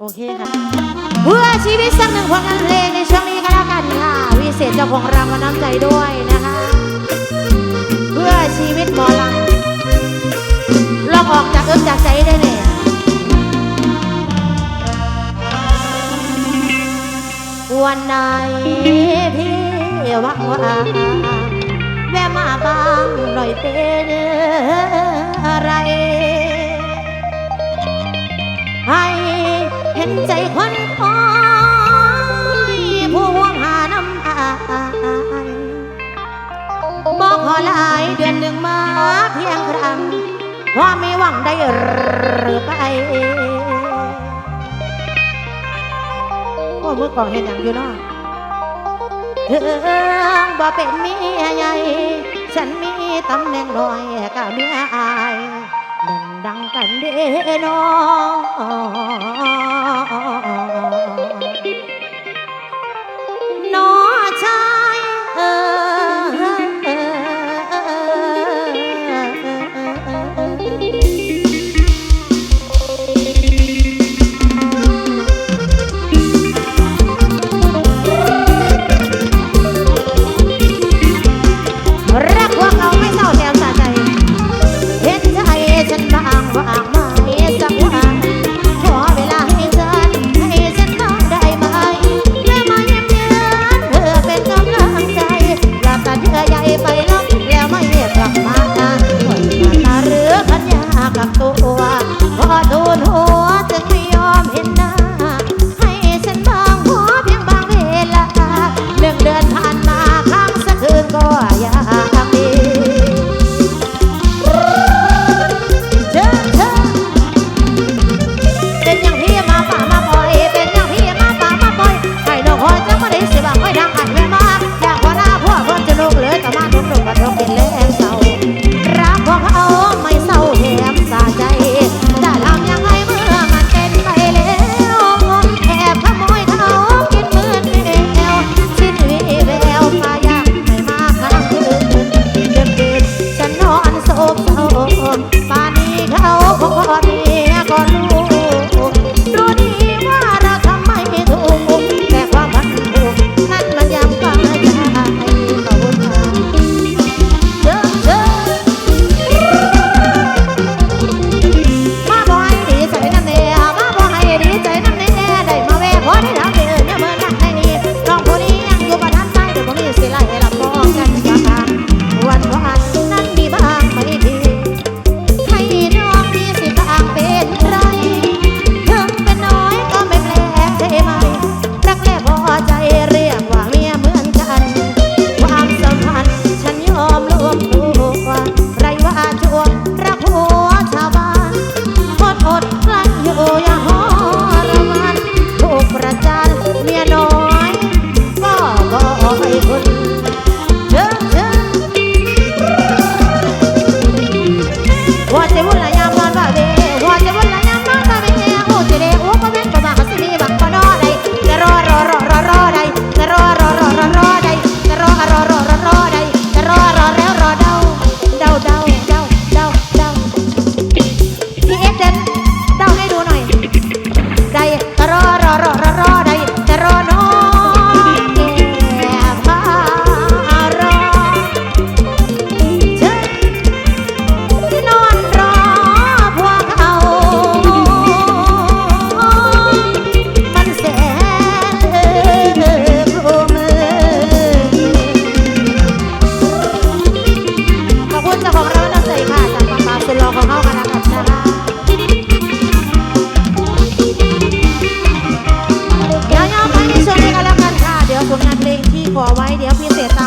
โอเคค่ะ เพื่อชีวิตสักหนึ่งผลงานเพลงในช่วงนี้ก็แล้วกันค่ะวิเศษเจ้าของรางวัลน้ำใจด้วยนะคะ เพื่อชีวิตหมอลำลองออกจากเอิ้มจากใจได้เลยวันไหนพี่ว่างว่าแวะมาบ้างหน่อยเป็นอะไร นใจคนคอยผู้ห่วงหาน้ำอายบอกขอลายเดือนหนึ่งมาเพียงครั้งเพราไม่หวังได้หรือไปโอ้เมื่อก่อนเห็นอย่างอยู่เนาะเธอบ่เป็นเมียใหญ่ ฉันมีตำแหน่งน้อยกับเมียอาย กันเด้นอ เดี๋ยวพี่เสียตา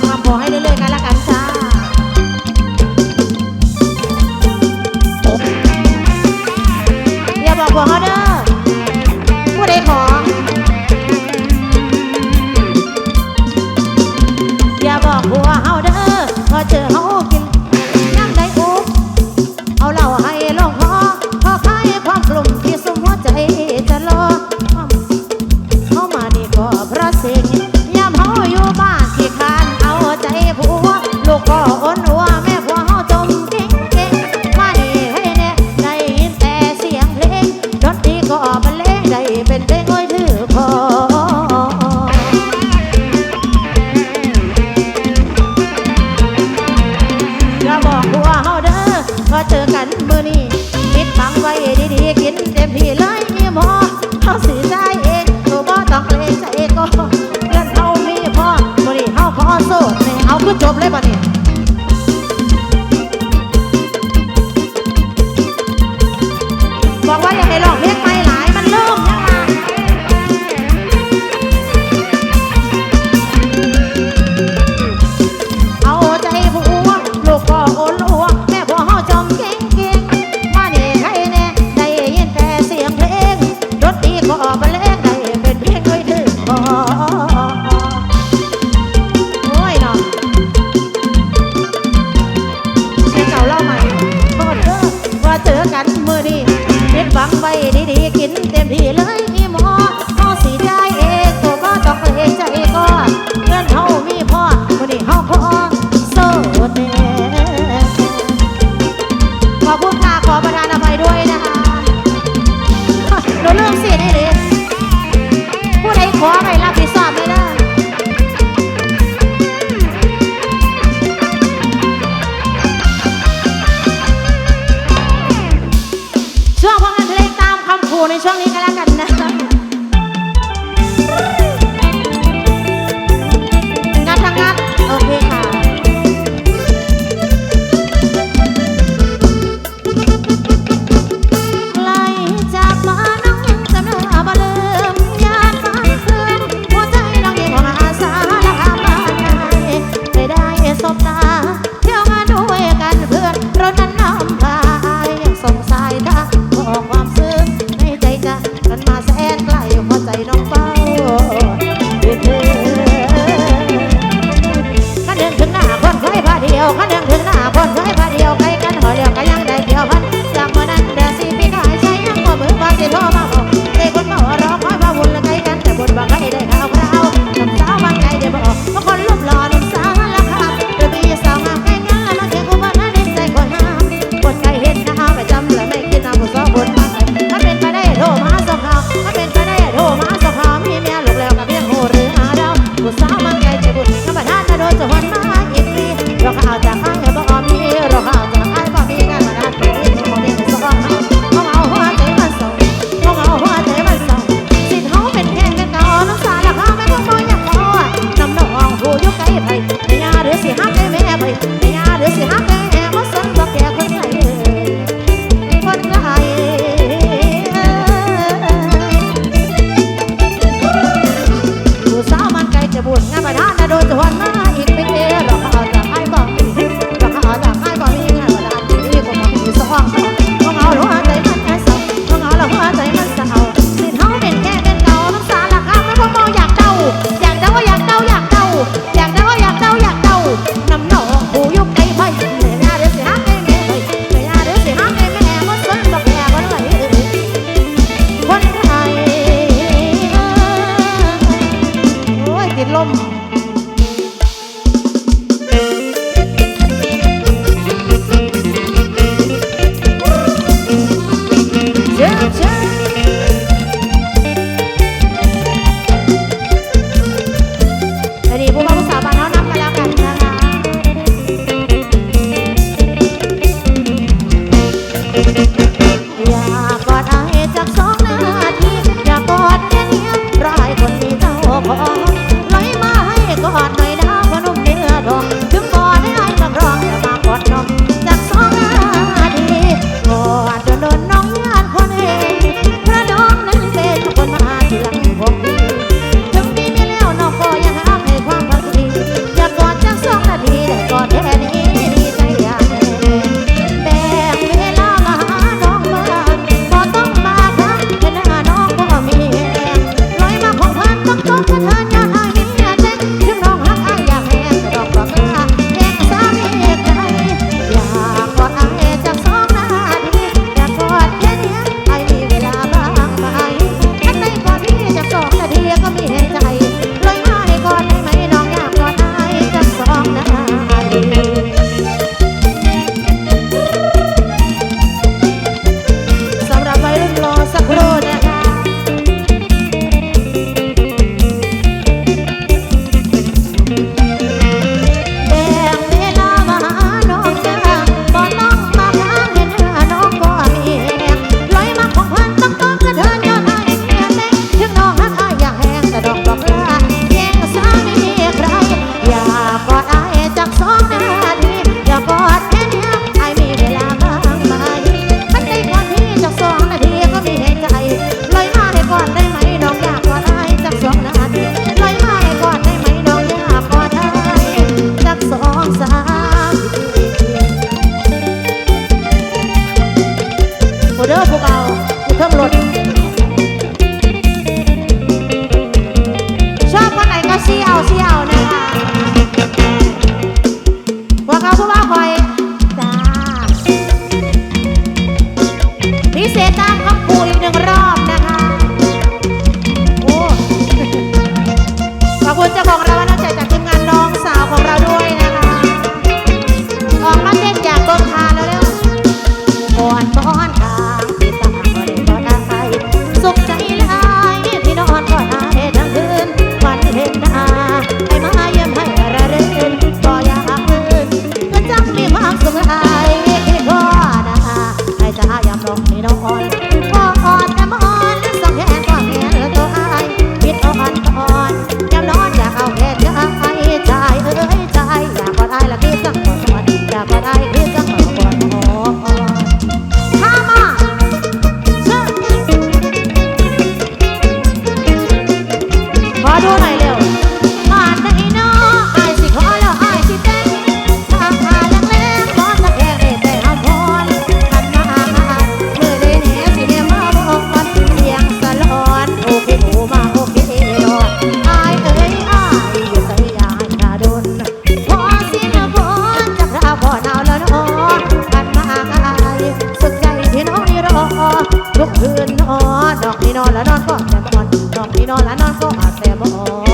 อาจแต่บ่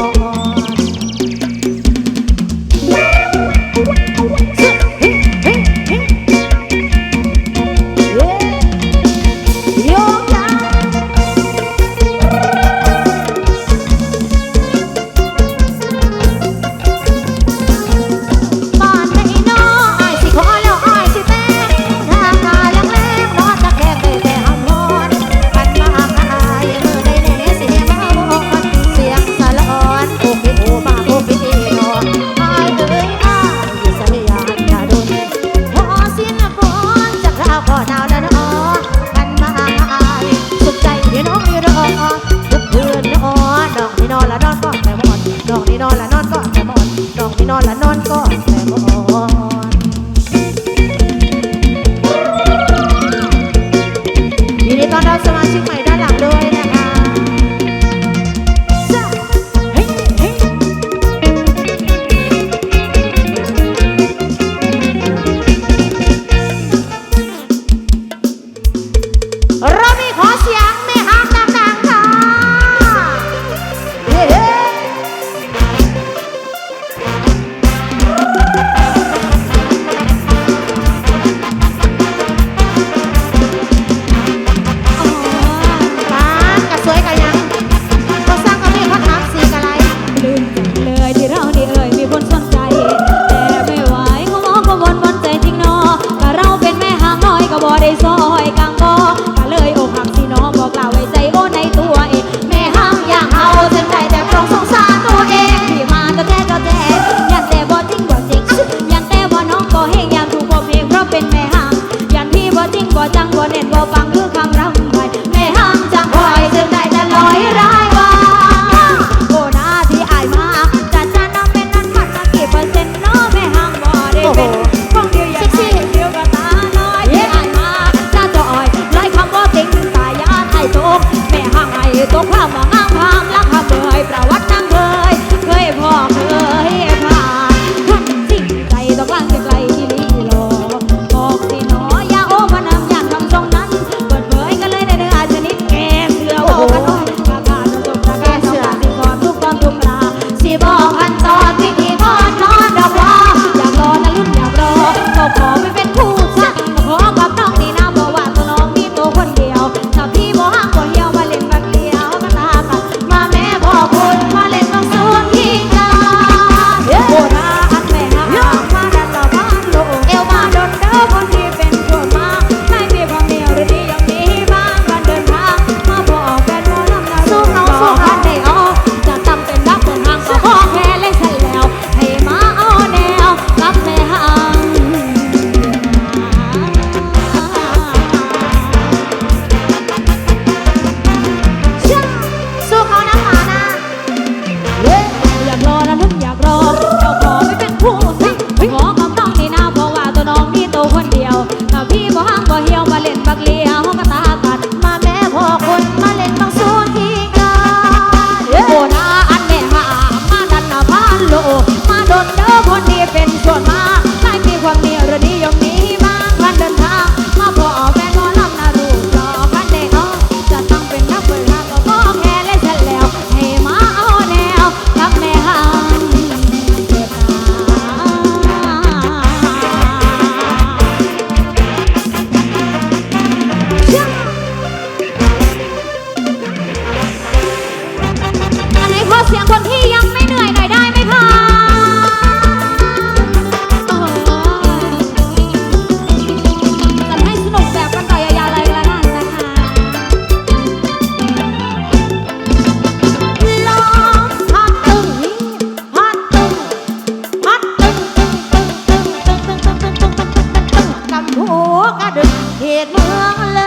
ษเมืองเล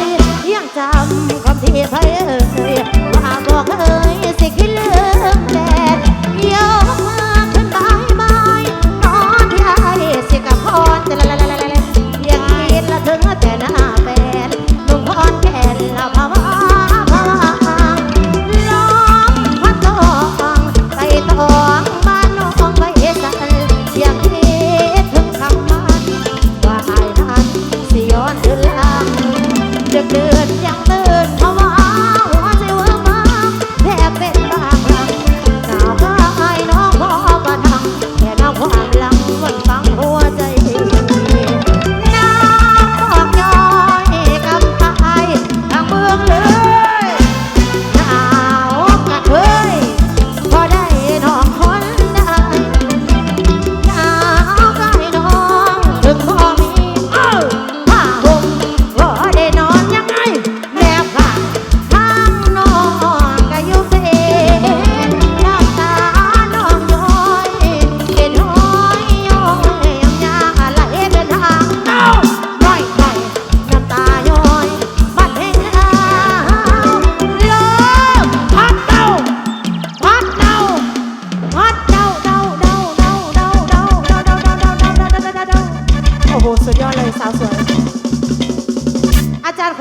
ยยังจำคำที่ไทยเคยว่าบอกเอ่ยสิคิดเลือกแดดเยี่ยว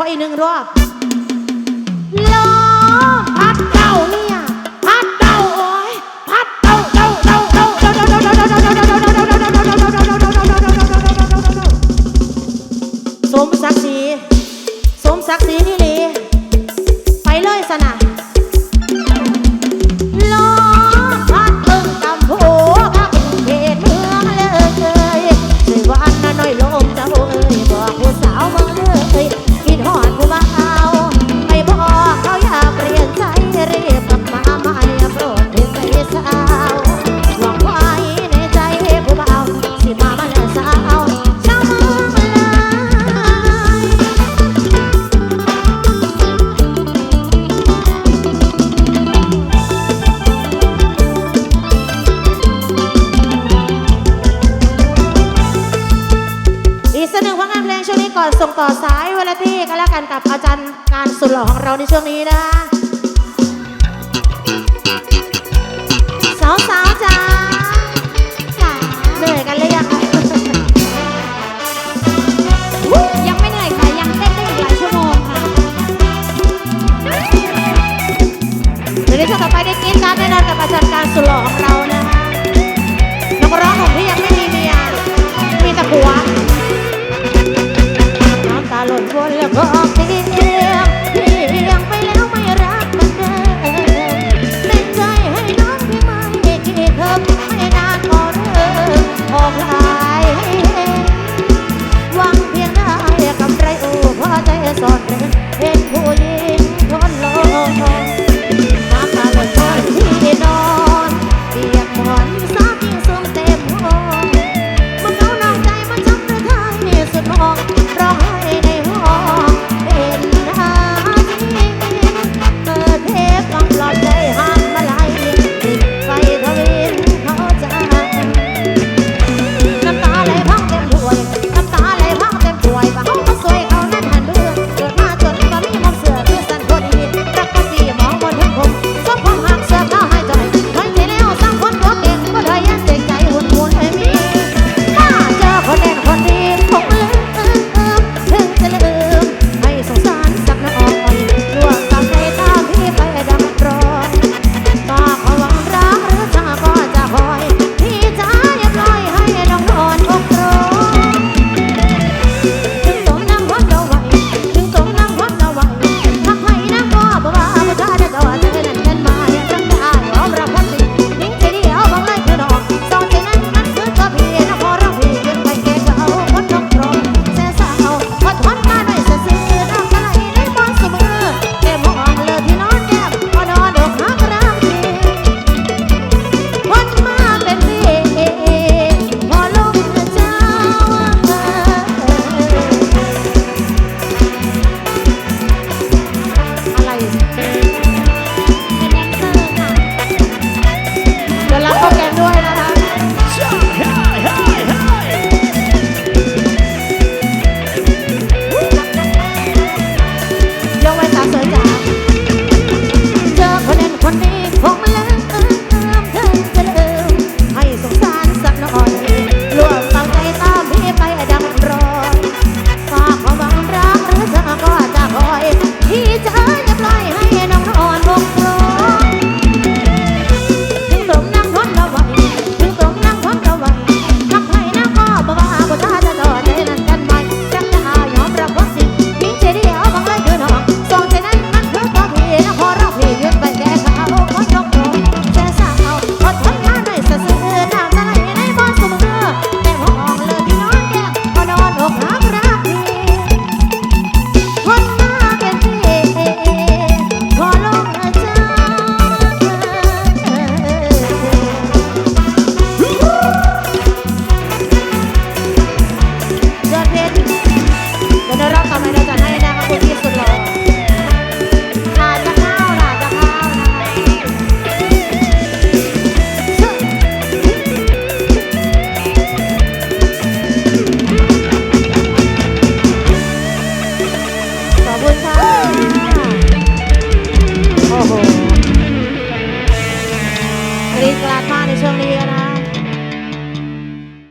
อีกหนึ่งรอบลมพัดเก่านี้ กับอาจารย์การสุดหล่อของเราในช่วงนี้นะสาวสาวจ้าเหนื่อยกันเลยยังยังไม่เหนื่อยค่ะ ยังเต้นได้อีกหลายชั่วโมงค่ะเดี๋ยวในช่วงต่อไปได้กินกันแน่นอนกับอาจารย์การสุดหล่อของเรานะคะนักร้องหนุ่มที่ยังไม่มีเมียมีแต่ผัว หล่นวนแล้วก็ออกเอียงเอียงไปแล้วไม่รักมันเดิมเป็นใจให้น้องที่ไม่กี่เทอไม่นานก็เริ่มออกลายหวังเพียงได้กำไรอู่พอใจสอนเห็นผู้